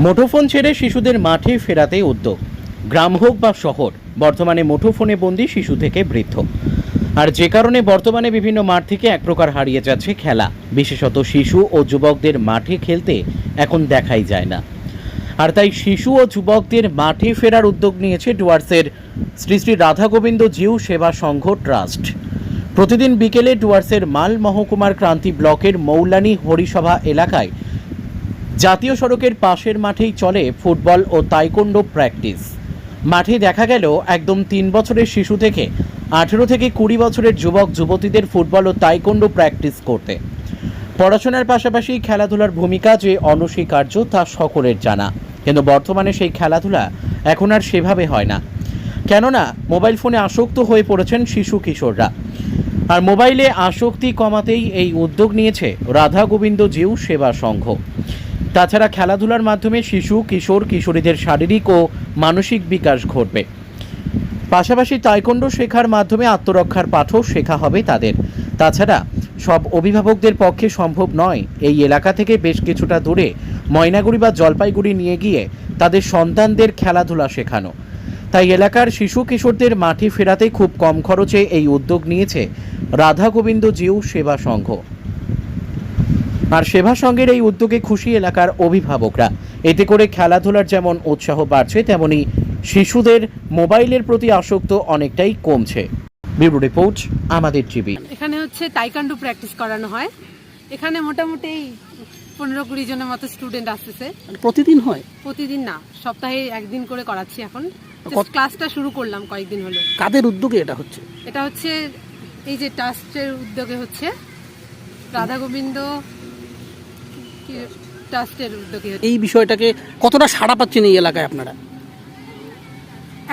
মুঠোফোন ছেড়ে শিশুদের মাঠে ফেরাতে উদ্যোগ। গ্রাম হোক বা শহর, বর্তমানে মুঠোফোনে বন্দি শিশু থেকে বৃদ্ধ। আর যে কারণে বর্তমানে বিভিন্ন মাঠ থেকে এক প্রকার হারিয়ে যাচ্ছে খেলা। বিশেষত শিশু ও যুবকদের মাঠে খেলতে এখন দেখাই যায় না। আর তাই শিশু ও যুবকদের মাঠে ফেরার উদ্যোগ নিয়েছে ডুয়ার্সের শ্রী শ্রী রাধা গোবিন্দ জিউ সেবা সংঘ ট্রাস্ট। প্রতিদিন বিকেলে ডুয়ার্সের মাল মহকুমার ক্রান্তি ব্লকের মৌলানি হরিসভা এলাকায় জাতীয় সড়কের পাশের মাঠেই চলে ফুটবল ও তাইকোন্ডো প্র্যাকটিস। মাঠে দেখা গেল একদম তিন বছরের শিশু থেকে আঠেরো থেকে কুড়ি বছরের যুবক, যুবতীদের ফুটবল ও তাইকোন্ডো প্র্যাকটিস করতে। পড়াশোনার পাশাপাশি খেলাধুলার ভূমিকা যে অনস্বীকার্য তা সকলের জানা। কিন্তু বর্তমানে সেই খেলাধুলা এখন আর সেভাবে হয় না। কেননা, মোবাইল ফোনে আসক্ত হয়ে পড়েছেন শিশু কিশোররা। আর মোবাইলে আসক্তি কমাতেই এই উদ্যোগ নিয়েছে রাধা গোবিন্দ জিউ সেবা সংঘ। তাছাড়া খেলাধুলার মাধ্যমে শিশু, কিশোর, কিশোরীদের শারীরিক ও মানসিক বিকাশ ঘটবে। পাশাপাশি তাইকোন্ডো শেখার মাধ্যমে আত্মরক্ষার পাঠও শেখা হবে তাদের। তাছাড়া সব অভিভাবকদের পক্ষে সম্ভব নয় এই এলাকা থেকে বেশ কিছুটা দূরে ময়নাগুড়ি বা জলপাইগুড়ি নিয়ে গিয়ে তাদের সন্তানদের খেলাধুলা শেখানো। তাই এলাকার শিশু, কিশোরদের মাঠে ফেরাতে খুব কম খরচে এই উদ্যোগ নিয়েছে রাধা গোবিন্দ জিউ সেবা সংঘ। আর সেবা সংঘের এই উদ্যোগে খুশি এলাকার অভিভাবকরা। এতে করে খেলাধুলার যেমন উৎসাহ বাড়ছে তেমনি শিশুদের মোবাইলের প্রতি আসক্ত অনেকটাই কমছে। ব্যুরো রিপোর্ট আমাদের টিভি। এখানে হচ্ছে তাইকান্ডু প্র্যাকটিস করানো হয়। এখানে মোটামুটি পনেরো কুড়ি জনের মতো স্টুডেন্ট আসতেছে। প্রতিদিন হয়? প্রতিদিন না সপ্তাহে একদিন করে করাচ্ছি এখন। ক্লাসটা শুরু করলাম কয়েকদিন হলো। কাদের উদ্যোগে এটা হচ্ছে? এটা হচ্ছে এই যে ট্রাস্টের উদ্যোগে হচ্ছে। রাধা গোবিন্দ ট্রাস্টের উদ্যোগে এই বিষয়টাকে কতটা সাড়া পাচ্ছেন এই এলাকায় আপনারা?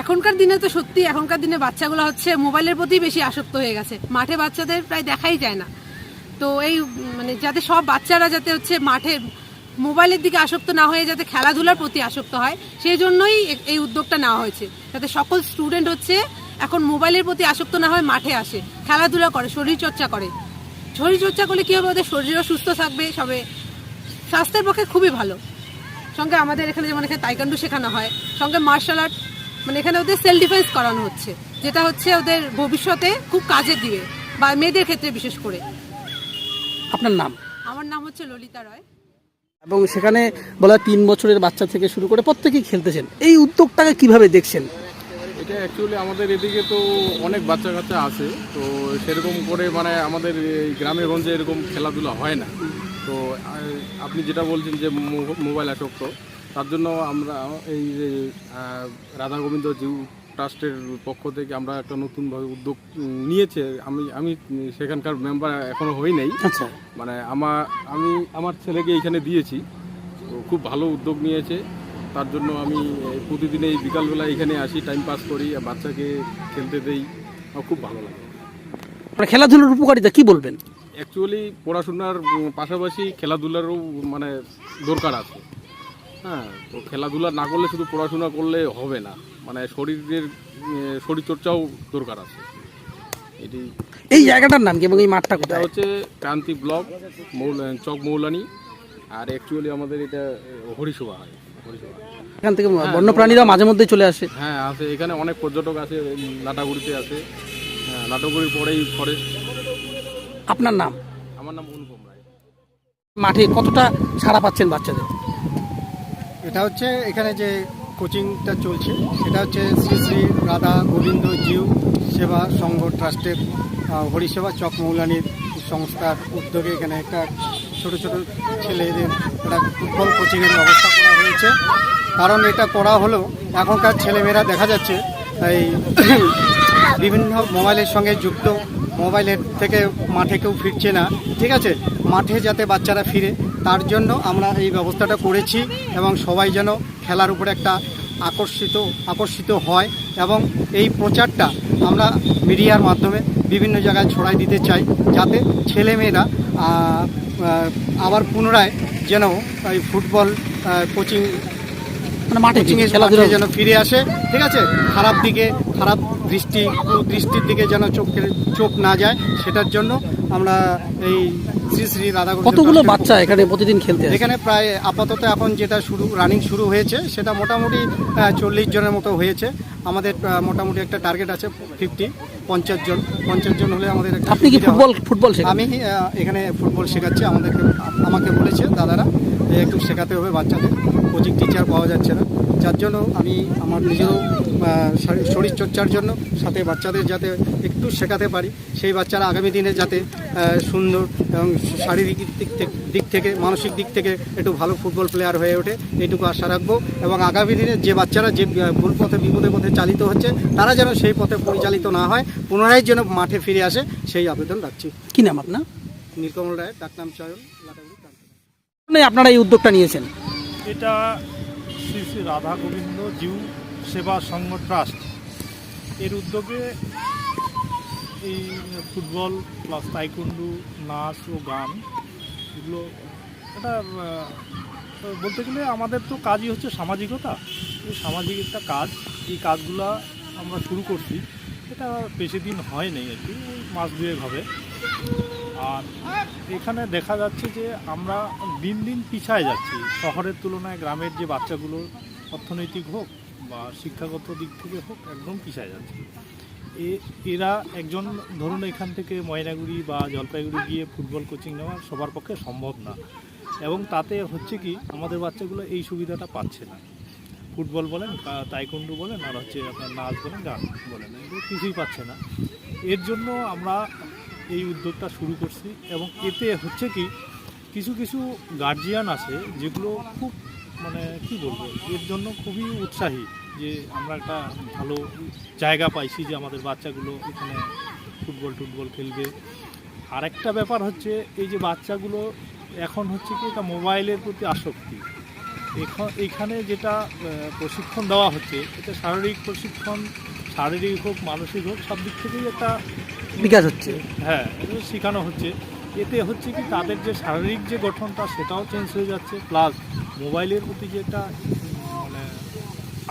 এখনকার দিনে তো সত্যি এখনকার দিনে বাচ্চাগুলো হচ্ছে মোবাইলের প্রতি বেশি আসক্ত হয়ে গেছে। মাঠে বাচ্চাদের প্রায় দেখাই যায় না। তো এই মানে যাতে সব বাচ্চারা যাতে হচ্ছে মাঠে মোবাইলের দিকে আসক্ত না হয়ে যাতে খেলাধুলার প্রতি আসক্ত হয় সেই জন্যই এই উদ্যোগটা নেওয়া হয়েছে। যাতে সকল স্টুডেন্ট হচ্ছে এখন মোবাইলের প্রতি আসক্ত না হয় মাঠে আসে খেলাধুলা করে শরীরচর্চা করে। শরীরচর্চা করলে কী হবে? ওদের শরীরও সুস্থ থাকবে সবে স্বাস্থ্যের পক্ষে খুবই ভালো। সঙ্গে আমাদের এখানে যেমন এখানে তাইকান্ডু শেখানো হয় সঙ্গে মার্শাল আর্ট মানে এখানে ওদের সেলফ ডিফেন্স করানো হচ্ছে যেটা হচ্ছে ওদের ভবিষ্যতে খুব কাজে দিবে বা মেয়েদের ক্ষেত্রে বিশেষ করে। আপনার নাম? আমার নাম হচ্ছে ললিতা রয়। এবং সেখানে বলা তিন বছরের বাচ্চা থেকে শুরু করে প্রত্যেকেই খেলতেছেন। এই উদ্যোগটাকে কীভাবে দেখছেন? এটা অ্যাকচুয়ালি আমাদের এদিকে তো অনেক বাচ্চা কাচ্চা আছে তো সেরকম করে মানে আমাদের এই গ্রামে গঞ্জে এরকম খেলাধুলা হয় না। তো আপনি যেটা বলছেন যে মোবাইল আসক্ত তার জন্য আমরা এই যে রাধা গোবিন্দ জিউ ট্রাস্টের পক্ষ থেকে আমরা একটা নতুনভাবে উদ্যোগ নিয়েছে। আমি আমি সেখানকার মেম্বার এখনও হই নাই। আচ্ছা। মানে আমার আমি আমার ছেলেকে এইখানে দিয়েছি। তো খুব ভালো উদ্যোগ নিয়েছে। তার জন্য আমি প্রতিদিন এই বিকালবেলা এখানে আসি টাইম পাস করি আর বাচ্চাকে খেলতে দেই। খুব ভালো লাগে। মানে খেলাধুলার উপকারিতা কি বলবেন? অ্যাকচুয়ালি পড়াশোনার পাশাপাশি খেলাধুলারও মানে দরকার আছে। হ্যাঁ তো খেলাধুলা না করলে শুধু পড়াশোনা করলে হবে না। মানে শরীরের শরীরচর্চাও দরকার আছে। এটি এই জায়গাটার নাম কি এবং এই মাঠটা এটা কোথায়? হচ্ছে ক্রান্তি ব্লক মৌলা চক মৌলানি। আর অ্যাকচুয়ালি আমাদের এটা হরিসভা হয় হরিসভা। এখান থেকে বন্যপ্রাণীরা মাঝে মধ্যে চলে আসে। হ্যাঁ আছে এখানে অনেক পর্যটক আছে লাটাগুড়িতে আছে হ্যাঁ লাটাগুড়ির পরেই ফরেস্ট আপনার নাম? আমার নাম অনুপম রায়। মাঠে কতটা সাড়া পাচ্ছেন বাচ্চাদের? এটা হচ্ছে এখানে যে কোচিংটা চলছে সেটা হচ্ছে শ্রী শ্রী রাধা গোবিন্দ জিউ সেবা সংঘ ট্রাস্টের হরিসেবা চক মৌলানির সংস্থার উদ্যোগে এখানে একটা ছোট ছোট ছেলেদের একটা ফুটবল কোচিংয়ের ব্যবস্থা করা হয়েছে। কারণ এটা করা হলো এখনকার ছেলেমেয়েরা দেখা যাচ্ছে এই বিভিন্ন মোবাইলের সঙ্গে যুক্ত মোবাইলের থেকে মাঠে কেউ ফিরছে না। ঠিক আছে? মাঠে যাতে বাচ্চারা ফিরে, তার জন্য আমরা এই ব্যবস্থাটা করেছি এবং সবাই যেন খেলার উপরে একটা আকর্ষিত আকর্ষিত হয় এবং এই প্রচারটা আমরা মিডিয়ার মাধ্যমে বিভিন্ন জায়গায় ছড়াই দিতে চাই যাতে ছেলেমেয়েরা আবার পুনরায় যেন এই ফুটবল কোচিং মানে মাঠে খেলাধুলা যেন ফিরে আসে ঠিক আছে? খারাপ দিকে খারাপ দৃষ্টি দৃষ্টির দিকে যেন চোখের চোখ না যায় সেটার জন্য আমরা এই শ্রী শ্রী রাধা কতগুলো বাচ্চা এখানে প্রতিদিন খেলতে এখানে প্রায় আপাতত এখন যেটা শুরু রানিং শুরু হয়েছে সেটা মোটামুটি চল্লিশ জনের মতো হয়েছে। আমাদের মোটামুটি একটা টার্গেট আছে ফিফটি পঞ্চাশ জন। পঞ্চাশ জন হলে আমাদের আপনি কি ফুটবল ফুটবল আমি এখানে ফুটবল শেখাচ্ছি আমাদেরকে আমাকে বলেছে দাদারা একটু শেখাতে হবে বাচ্চাদের। কোচিং টিচার পাওয়া যাচ্ছে না। যার জন্য আমি আমার নিজেরও শরীরচর্চার জন্য সাথে বাচ্চাদের যাতে একটু শেখাতে পারি সেই বাচ্চারা আগামী দিনে যাতে সুন্দর এবং শারীরিক দিক থেকে দিক থেকে মানসিক দিক থেকে একটু ভালো ফুটবল প্লেয়ার হয়ে ওঠে এইটুকু আশা রাখব। এবং আগামী দিনে যে বাচ্চারা যে ভুল পথে বিপদে পথে চালিত হচ্ছে তারা যেন সেই পথে পরিচালিত না হয় পুনরায় যেন মাঠে ফিরে আসে সেই আবেদন রাখছি। কি নাম আপনার? নীলকমল রায় ডাকনাম চয়ন লাটাগুড়ি মানে আপনারা এই উদ্যোগটা নিয়েছেন। এটা শ্রী শ্রী রাধা গোবিন্দ জিউ সেবা সংঘ ট্রাস্ট। এর উদ্যোগে এই ফুটবল প্লাস তাইকুন্ডু নাচ ও গান এগুলো এটা বলতে গেলে আমাদের তো কাজই হচ্ছে সামাজিকতা। এই সামাজিক একটা কাজ। এই কাজগুলা আমরা শুরু করছি। এটা বেশি দিন হয় নাই আর কি মাস দুয়েক হবে। আর এখানে দেখা যাচ্ছে যে আমরা দিন দিন পিছায় যাচ্ছি। শহরের তুলনায় গ্রামের যে বাচ্চাগুলো অর্থনৈতিক হোক বা শিক্ষাগত দিক থেকে হোক একদম পিছায় যাচ্ছে। এ, এরা একজন, ধরুন এখান থেকে ময়নাগুড়ি বা জলপাইগুড়ি গিয়ে ফুটবল কোচিং নেওয়া সবার পক্ষে সম্ভব না। এবং তাতে হচ্ছে কি, আমাদের বাচ্চাগুলো এই সুবিধাটা পাচ্ছে না। ফুটবল বলেন তাইকুন্ডু বলেন, আর হচ্ছে আপনার নাচ বলেন, গান বলেন, এগুলো কিছুই পাচ্ছে না। এর জন্য আমরা এই উদ্যোগটা শুরু করছি এবং এতে হচ্ছে কি, কিছু কিছু গার্জিয়ান আছে যেগুলো খুব মানে কি বলব, এর জন্য খুবই উৎসাহী যে আমরা একটা ভালো জায়গা পাইছি যে আমাদের বাচ্চাগুলো এখানে ফুটবল টুটবল খেলবে। আরেকটা ব্যাপার হচ্ছে এই যে বাচ্চাগুলো এখন হচ্ছে কি এটা মোবাইলের প্রতি আসক্তি। এখন এইখানে যেটা প্রশিক্ষণ দেওয়া হচ্ছে, এটা শারীরিক প্রশিক্ষণ, শারীরিক হোক, মানসিক হোক, সব দিক থেকেই একটা বিকাশ হচ্ছে। হ্যাঁ এটা শেখানো হচ্ছে। এতে হচ্ছে কি, তাদের যে শারীরিক যে গঠনটা, সেটাও চেঞ্জ হয়ে যাচ্ছে। প্লাস মোবাইলের প্রতি যে একটা মানে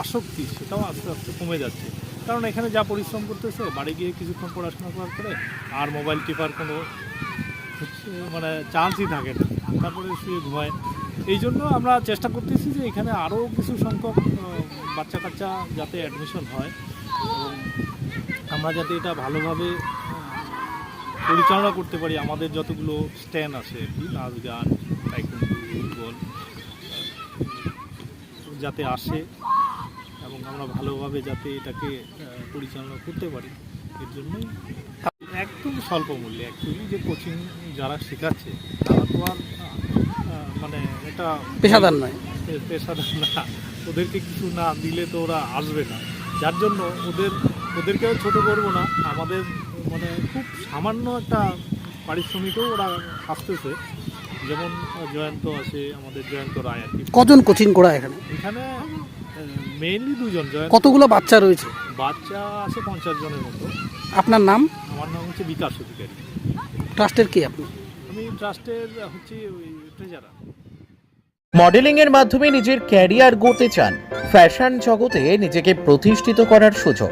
আসক্তি, সেটাও আস্তে আস্তে কমে যাচ্ছে। কারণ এখানে যা পরিশ্রম করতেছে, বাড়ি গিয়ে কিছুক্ষণ পড়াশোনা করার পরে আর মোবাইল টিপার কোনো মানে চান্সই থাকে না। তারপরে শুয়ে ঘুমায়। এই জন্য আমরা চেষ্টা করতেছি যে এখানে আরও কিছু সংখ্যক বাচ্চা কাচ্চা যাতে অ্যাডমিশন হয়। আমরা যাতে এটা ভালোভাবে পরিচালনা করতে পারি আমাদের যতগুলো স্ট্যান্ড আছে আর কি নাচ গান ফুটবল যাতে আসে এবং আমরা ভালোভাবে যাতে এটাকে পরিচালনা করতে পারি এর জন্যই একদম স্বল্প মূল্যে অ্যাকচুয়ালি যে কোচিং যারা শেখাচ্ছে তারা তো আর মানে এটা পেশাদার নয়। পেশাদার না ওদেরকে কিছু না দিলে তো ওরা আসবে না। যার জন্য ওদের ওদেরকেও ছোট করব না আমাদের মানে খুব সামান্য একটা পারিশ্রমিকও ওরা আসতেছে। যেমন জয়ন্ত আছে আমাদের জয়ন্ত রায় আর কি। কজন কোচিং করা এখানে? এখানে মেইনলি দুজন জয়ন্ত। কতগুলো বাচ্চা রয়েছে? বাচ্চা আছে পঞ্চাশ জনের মতো। আপনার নাম? আমার নাম হচ্ছে বিকাশ অধিকারী। ট্রাস্টের কে আপনি? আমি ট্রাস্টের হচ্ছে ওই ট্রেজারার মডেলিং এর মাধ্যমে নিজের ক্যারিয়ার গড়তে চান। ফ্যাশন জগতে নিজেকে প্রতিষ্ঠিত করার সুযোগ।